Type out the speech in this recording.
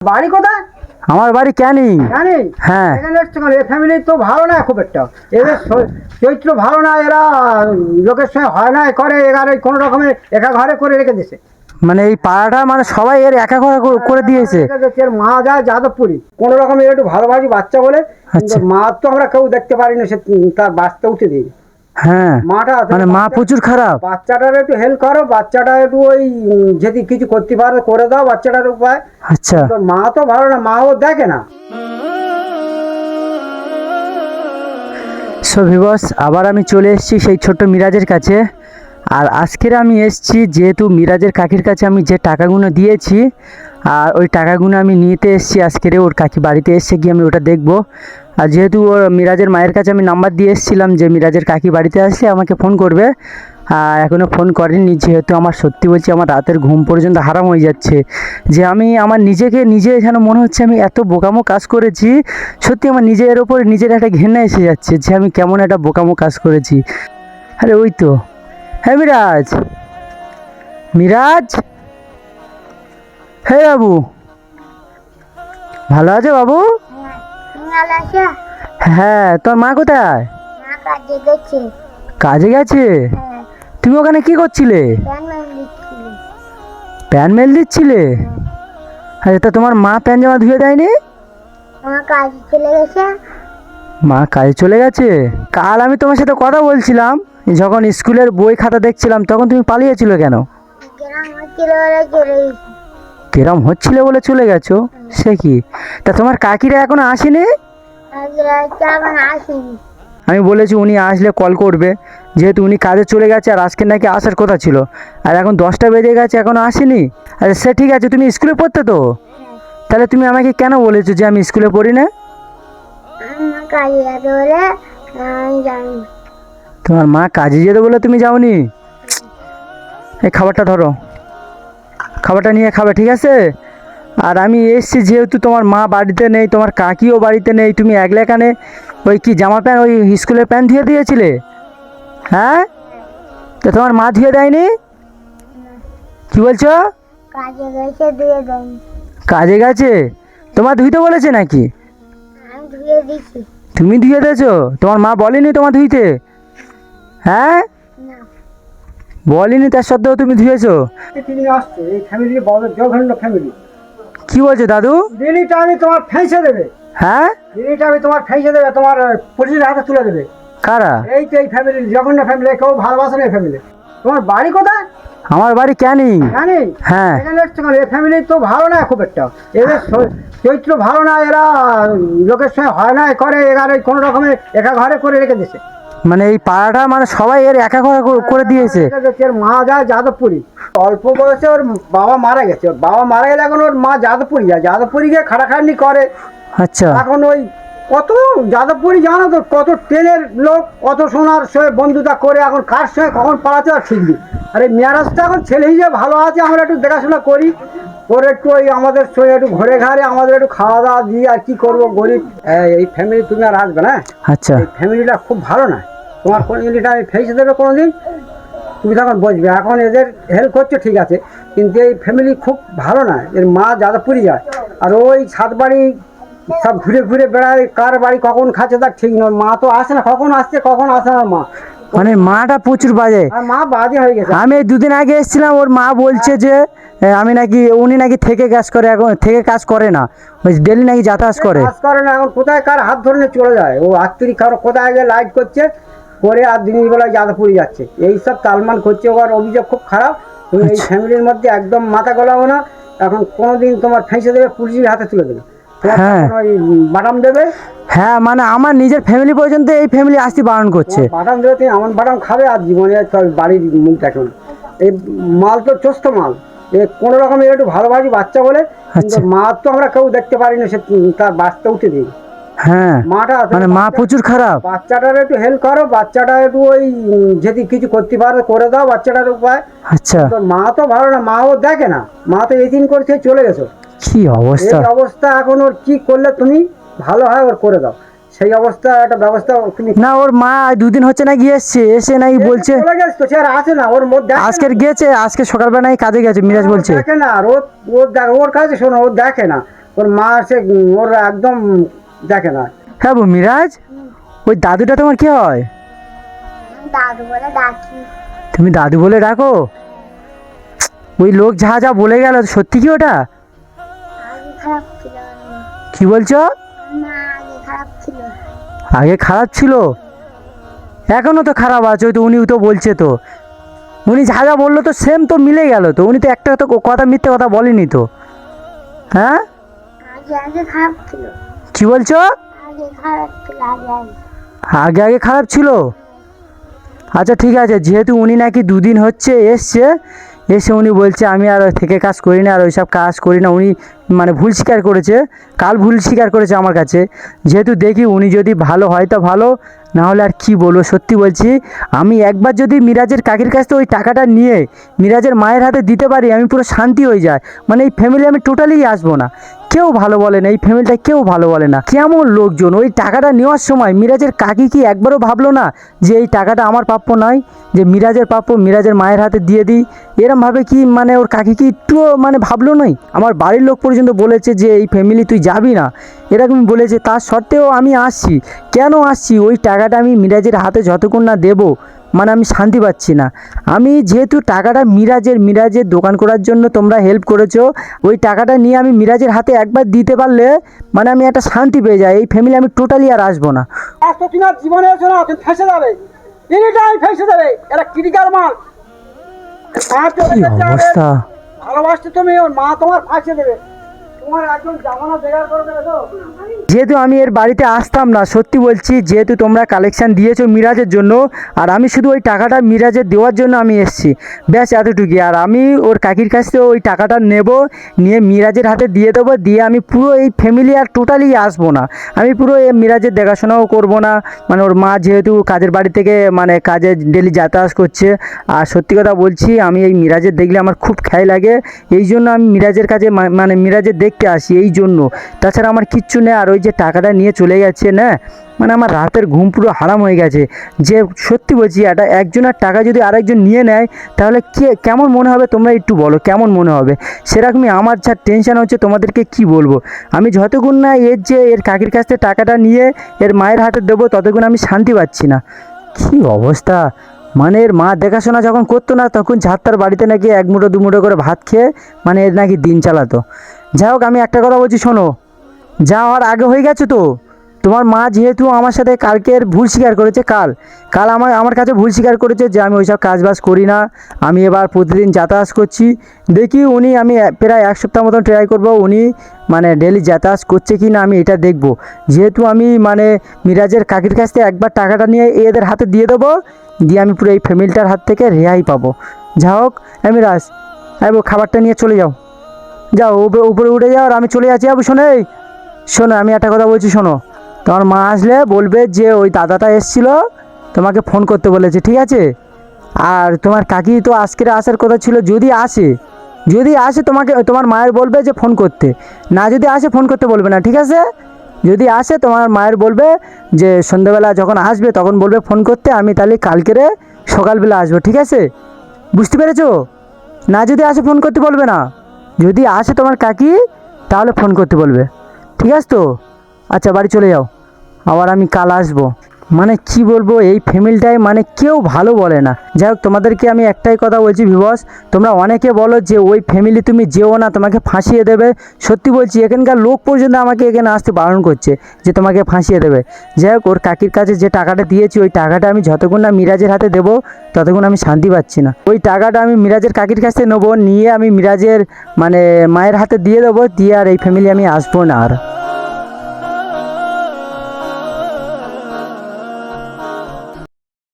বাড়ি কোথায়? আমার বাড়ি ক্যানিং। জানি হ্যাঁ। এখানে ফ্যামিলি তো ভালো না খুব একটা। এদের চ- চরিত্র ভালো না এরা লোকের সঙ্গে হয় না করে এগারে কোনো রকমে একা ঘরে করে রেখে দিছে মানে এই পাড়াটা মানে সবাই এর একা ঘরে করে- দিয়েছে। এর মা যায় যাদবপুরি। কোনো রকমে একটু ভালোবাসি বাচ্চা বলে। আচ্ছা। মা তো আমরা কেউ দেখতে পারি না সে তার বাচ্চা উঠে দিই হ্যাঁ মাটা মানে মা প্রচুর খারাপ। বাচ্চাটার একটু হেল্প করো বাচ্চাটা একটু ওই যদি কিছু করতে পারো করে দাও বাচ্চাটার উপায়। আচ্ছা। মা তো ভালো না মা ও দেখে না। সো ভিবস আবার আমি চলে এসেছি সেই ছোট্ট মিরাজের কাছে। আর আজকের আমি এসেছি যেহেতু মিরাজের কাকির কাছে আমি যে টাকাগুলো দিয়েছি আর ওই টাকাগুলো আমি নিতে এসেছি আজকের ওর কাকি বাড়িতে এসে গিয়ে আমি ওটা দেখব। আর যেহেতু ওর মিরাজের মায়ের কাছে আমি নাম্বার দিয়ে এসেছিলাম যে মিরাজের কাকি বাড়িতে আসলে আমাকে ফোন করবে, আর এখনও ফোন করেনি যেহেতু আমার সত্যি বলছি আমার রাতের ঘুম পর্যন্ত হারাম হয়ে যাচ্ছে। যে আমি আমার নিজেকে, নিজে যেন মনে হচ্ছে আমি এত বোকামো কাজ করেছি, সত্যি আমার নিজের ওপর নিজের একটা ঘেন্না এসে যাচ্ছে যে আমি কেমন একটা বোকামো কাজ করেছি। আরে ওই তো। হ্যাঁ মিরাজ। মিরাজ? হ্যাঁ বাবু। ভালো আছে বাবু? হ্যাঁ তোর মা কোথায়? মা কাজে গেছে। কাজে গেছে? হ্যাঁ। তুমি ওখানে কি করছিলে? প্যান মেল দিচ্ছিলে। আচ্ছা তা তোমার মা প্যান জামা ধুয়ে দেয়নি? মা কাজে চলে গেছে। মা কাজে চলে গেছে? কাল আমি তোমার সাথে কথা বলছিলাম যখন স্কুলের বই খাতা দেখছিলাম তখন তুমি পালিয়েছিল কেন? কেরম হচ্ছিল বলে চলে গেছো? সে কি? তা তোমার কাকিরা এখনও আসেনি? আমি বলেছি উনি আসলে কল করবে। যেহেতু উনি কাজে চলে গেছে আর আজকে নাকি আসার কথা ছিল। আর এখন দশটা বেজে গেছে, এখনও আসেনি? আরে সে ঠিক আছে, তুমি স্কুলে পড়তে তো? তাহলে তুমি আমাকে কেন বলেছ যে আমি স্কুলে পড়ি না। তোমার মা কাজে যেতে বলে তুমি যাওনি? এই খাবারটা ধরো। খাবারটা নিয়ে খাবে ঠিক আছে? আর আমি এসছি যেহেতু তোমার মা বাড়িতে নেই তোমার কাকিও বাড়িতে নেই তুমি একলা এখানে ওই কি জামা প্যান্ট ওই স্কুলের প্যান্ট ধুয়ে দিয়েছিলে? হ্যাঁ? তো তোমার মা ধুয়ে দেয়নি? কি বলছো? কাজে গেছে তোমার ধুইতে বলেছে নাকি? আমি ধুয়ে দিছি। তুমি ধুয়ে দিয়েছ? তোমার মা বলেনি তোমার ধুইতে? হ্যাঁ? বলেনি তার সত্ত্বেও তুমি ধুয়েছো? তিনি আসছে এই ফ্যামিলি বড় জঘন্য ফ্যামিলি কি বলছো দাদু? দিল্লিটা আমি তোমার ফেঁসে দেবে। হ্যাঁ? দিল্লিটা আমি তোমার ফেঁসে দেবে তোমার পুলিশের হাতে তুলে দেবে। কারা? এই তো এই ফ্যামিলি জঘন্য ফ্যামিলি কেউ ভালোবাসে না এই ফ্যামিলি তোমার বাড়ি কোথায়? আমার বাড়ি ক্যানিং। জানি হ্যাঁ। এখানে এসছো কেন? এ ফ্যামিলি তো ভালো না খুব একটা। এদের চরিত্র ভালো না এরা লোকের সঙ্গে হয় না করে এগারে কোনো রকমে একা ঘরে করে রেখে দিছে। মানে এই পাড়াটা মানে সবাই এর এক এক করে- দিয়েছে। এর মা যায় যাদবপুরি। অল্প বয়সে ওর বাবা মারা গেছে। ওর বাবা মারা গেলে এখন ওর মা যাদবপুরি যায়। যাদবপুরি গিয়ে খাটাখাটনি করে। আচ্ছা। এখন ওই কত যাদবপুরি জানো তো কত ট্রেনের লোক কত সোনার সঙ্গে বন্ধুতা করে এখন কার সঙ্গে কখন পালাতে আর শিখবি। আর এই মেয়ারাজটা এখন ছেলে হিসেবে ভালো আছে আমরা একটু দেখাশোনা করি। ওর একটু ওই আমাদের সঙ্গে একটু ঘুরে ঘাড়ে আমাদের একটু খাওয়া দাওয়া দিই আর কি করব গরিব এই- ফ্যামিলি তুমি আর আসবে না? আচ্ছা। এই ফ্যামিলিটা খুব ভালো না। তোমার ফ্যামিলিটা আমি ফেসে দেবে কোনো দিন তুমি তখন বসবে এখন এদের হেল্প করছ ঠিক আছে। কিন্তু এই ফ্যামিলি খুব ভালো না এর মা যাদবপুরি যায়। আর ওই সাত বাড়ি সব ঘুরে ঘুরে বেড়ায় কার বাড়ি কখন খাচ্ছে তার ঠিক নয়। মা তো আসে না কখন আসছে কখন আসে না মা। মানে মাটা প্রচুর বাজে। মা বাদে হয়ে গেছে। আমি দুদিন আগে এসেছিলাম ওর মা বলছে যে আমি নাকি উনি নাকি থেকে কাজ করে এখন থেকে কাজ করে না। ডেলি নাকি যাতায়াত করে। কাজ করে না এখন কোথায় কার হাত ধরে চলে যায়? ও আত্মীয় কারও কোথায় গিয়ে লাইট করছে করে আর দিনের বেলায় যাদবপুরি যাচ্ছে। এইসব তালমান করছে ওর অভিযোগ খুব খারাপ। তুমি এই ফ্যামিলির মধ্যে একদম মাথা গলাবো না এখন কোনোদিন তোমার ফেঁসে দেবে পুলিশের হাতে তুলে দেবে। হ্যাঁ। বাটাম দেবে? হ্যাঁ মানে আমার নিজের ফ্যামিলি পর্যন্ত এই ফ্যামিলি আসতে বারণ করছে। বাটাম দেবে তুমি এমন বাটাম খাবে আর জীবনে বাড়ির মুখ দেখো এই মাল তো চস্ত মাল। এ কোনো রকমের একটু ভালোবাসি বাচ্চা বলে আচ্ছা। মা তো আমরা কেউ দেখতে পারি না সে তার বাচ্চা উঠে দিই হ্যাঁ মাটা মানে মা প্রচুর খারাপ। বাচ্চাটার একটু হেল্প করো বাচ্চাটা একটু ওই যদি কিছু করতে পারো করে দাও বাচ্চাটার উপায়। আচ্ছা। মা তো ভালো না মা ও দেখে না। মা তো এদিন করে থেকে চলে গেছো। কি অবস্থা? অবস্থা এখন ওর কি করলে তুমি ভালো হয় ওর করে দাও। সেই অবস্থা একটা ব্যবস্থা না ওর মা দুদিন হচ্ছে না গিয়ে এসছে এসে নাকি বলছে চলে গেছে তো সে আর আসে না ওর মধ্যে আজকের গেছে আজকে সকালবেলা নাকি কাজে গেছে মিরাজ বলছে। দেখে না ওর দেখ- ওর কাছে শোনো ও দেখে না। ওর মা সে ওর একদম দেখে না। হ্যাঁ বউ মিরাজ? ওই দাদুটা তোমার কি হয়? দাদু বলে ডাকি। তুমি দাদু বলে ডাকো? ওই লোক যা যা বলে গেল সত্যি কি ওটা? খারাপ ছিল কি বলছো? না আগে খারাপ ছিল। আগে খারাপ ছিল? এখনও তো খারাপ আছে ওই তো উনি তো বলছে তো। উনি যা যা বলল তো সেম তো মিলে গেল তো উনি তো একটা তো কথা মিথ্যে কথা বলেনি তো। হ্যাঁ? কি বলছো? আগে আগে খারাপ ছিল? আচ্ছা ঠিক আছে যেহেতু উনি নাকি দুদিন হচ্ছে এসছে এসে উনি বলছে, আমি আর থেকে কাজ করি না, আর ওইসব কাজ করি না। উনি মানে ভুল স্বীকার করেছে, কাল ভুল স্বীকার করেছে আমার কাছে। যেহেতু দেখি উনি যদি ভালো হয় তো ভালো নাহলে আর কি বলব? সত্যি বলছি, আমি একবার যদি মিরাজের কাকির কাছ থেকে ওই টাকাটা নিয়ে মিরাজের মায়ের হাতে দিতে পারি, আমি পুরো শান্তি হয়ে যায় মানে এই ফ্যামিলি আমি টোটালি আসব না। কেউ ভালো বলে না, এই ফ্যামিলিটা কেউ ভালো বলে না। কেমন লোকজন? ওই টাকাটা নেওয়ার সময় মিরাজের কাকি কি একবারও ভাবলো না যে এই টাকাটা আমার প্রাপ্য নয়? যে মিরাজের প্রাপ্য, মিরাজের মায়ের হাতে দিয়ে দিই? এরমভাবে কি মানে ওর কাকি কি একটুও মানে ভাবলো নয় আমার বাড়ির লোক পর্যন্ত বলেছে যে এই ফ্যামিলি তুই যাবি না। এরকম বলেছে, তার সত্ত্বেও আমি আসছি। কেন আসছি? ওই টাকাটা আমি মিরাজের হাতে যতক্ষণ না দেবো মানে আমি শান্তি পাচ্ছি না। আমি যেহেতু টাকাটা মিরাজের মিরাজের দোকান করার জন্য তোমরা হেল্প করেছ ওই টাকাটা নিয়ে আমি মিরাজের হাতে একবার দিতে পারলে মানে আমি একটা শান্তি পেয়ে যাই। এই ফ্যামিলি আমি টোটালি আর আসব না। জীবনে ফেসে যাবে ফেসে যাবে এটা ক্রিটিক্যাল মাল। অবস্থা? ভালোবাসতে তুমি মা তোমার ফাঁসিয়ে দেবে। যেহেতু আমি এর বাড়িতে আসতাম না, সত্যি বলছি, যেহেতু তোমরা কালেকশন দিয়েছ মিরাজের জন্য, আর আমি শুধু ওই টাকাটা মিরাজের দেওয়ার জন্য আমি এসেছি। ব্যাস, এতটুকুই। আর আমি ওর কাকির কাছ থেকে ওই টাকাটা নেব, নিয়ে মিরাজের হাতে দিয়ে দেবো, দিয়ে আমি পুরো এই ফ্যামিলি আর টোটালি আসব না। আমি পুরো এই মিরাজের দেখাশোনাও করব না। মানে ওর মা যেহেতু কাজের বাড়ি থেকে মানে কাজে ডেলি যাতায়াত করছে, আর সত্যি কথা বলছি, আমি এই মিরাজের দেখলে আমার খুব খেয়াল লাগে। এই জন্য আমি মিরাজের কাছে মানে মিরাজের দেখতে আসি, এই জন্য। তাছাড়া আমার কিচ্ছু নেই, আর ওই যে টাকাটা নিয়ে চলে গেছে, না? মানে আমার রাতের ঘুম পুরো হারাম হয়ে গেছে। যে সত্যি বলছি এটা একজনের টাকা যদি আরেকজন নিয়ে নেয়, তাহলে কে, কেমন মনে হবে? তোমরা একটু বলো, কেমন মনে হবে? সেরকমই আমার যা টেনশন হচ্ছে, তোমাদেরকে কি বলব? আমি যতক্ষণ না এর যে, এর কাকির কাছ থেকে টাকাটা নিয়ে এর মায়ের হাতে দেবো, ততক্ষণ আমি শান্তি পাচ্ছি না। কি অবস্থা? মানে এর মা দেখাশোনা যখন করতো না, তখন ঝাত্তার বাড়িতে নাকি এক মুঠো, দু মুঠো করে ভাত খেয়ে মানে এর নাকি দিন চালাতো। যাই হোক, আমি একটা কথা বলছি, শোনো। যাওয়ার আগে হয়ে গেছে তো। তোমার মা যেহেতু আমার সাথে কালকের ভুল স্বীকার করেছে, কাল। কাল আমার আমার কাছে ভুল স্বীকার করেছে যে আমি ওইসব কাজবাজ করি না। আমি এবার প্রতিদিন যাতায়াত করছি। দেখি উনি, আমি প্রায় এক সপ্তাহ মতন ট্রাই করব উনি মানে ডেলি যাতায়াত করছে কি না আমি এটা দেখব। যেহেতু আমি মানে মিরাজের কাকির কাছ থেকে একবার টাকাটা নিয়ে এদের হাতে দিয়ে দেবো, দিয়ে আমি পুরো এই ফ্যামিলিটার হাত থেকে রেহাই পাবো। যা হোক মিরাজ খাবারটা নিয়ে চলে যাও। যাও, উপরে উঠে যাও আর আমি চলে যাচ্ছি আবু শোনে শোনো, আমি একটা কথা বলছি, শোনো। তোমার মা আসলে বলবে যে ওই দাদাটা এসছিল, তোমাকে ফোন করতে বলেছে, ঠিক আছে? আর তোমার কাকি তো আজকের আসার কথা ছিল, যদি আসে যদি আসে তোমাকে, তোমার মায়ের বলবে যে ফোন করতে। না যদি আসে ফোন করতে বলবে না, ঠিক আছে? যদি আসে, তোমার মায়ের বলবে যে সন্ধ্যাবেলা যখন আসবে, তখন বলবে ফোন করতে, আমি তাহলে কালকেরে সকালবেলা আসব, ঠিক আছে? বুঝতে পেরেছ? না যদি আসে ফোন করতে বলবে না। যদি আসে তোমার কাকি, তাহলে ফোন করতে বলবে। ঠিক আছে তো? আচ্ছা বাড়ি চলে যাও। আবার আমি কাল আসব। মানে কি বলব, এই ফ্যামিলিটায় মানে কেউ ভালো বলে না। যাই হোক, তোমাদেরকে আমি একটাই কথা বলছি ভিবস তোমরা অনেকে বলো যে ওই ফ্যামিলি তুমি যেও না, তোমাকে ফাঁসিয়ে দেবে। সত্যি বলছি, এখানকার লোক পর্যন্ত আমাকে এখানে আসতে বারণ করছে যে তোমাকে ফাঁসিয়ে দেবে। যাই হোক, ওর কাকির কাছে যে টাকাটা দিয়েছি, ওই টাকাটা আমি যতক্ষণ না মিরাজের হাতে দেবো, ততক্ষণ আমি শান্তি পাচ্ছি না। ওই টাকাটা আমি মিরাজের কাকির কাছে নেব, নিয়ে আমি মিরাজের মানে মায়ের হাতে দিয়ে দেবো, দিয়ে আর এই ফ্যামিলি আমি আসব না আর।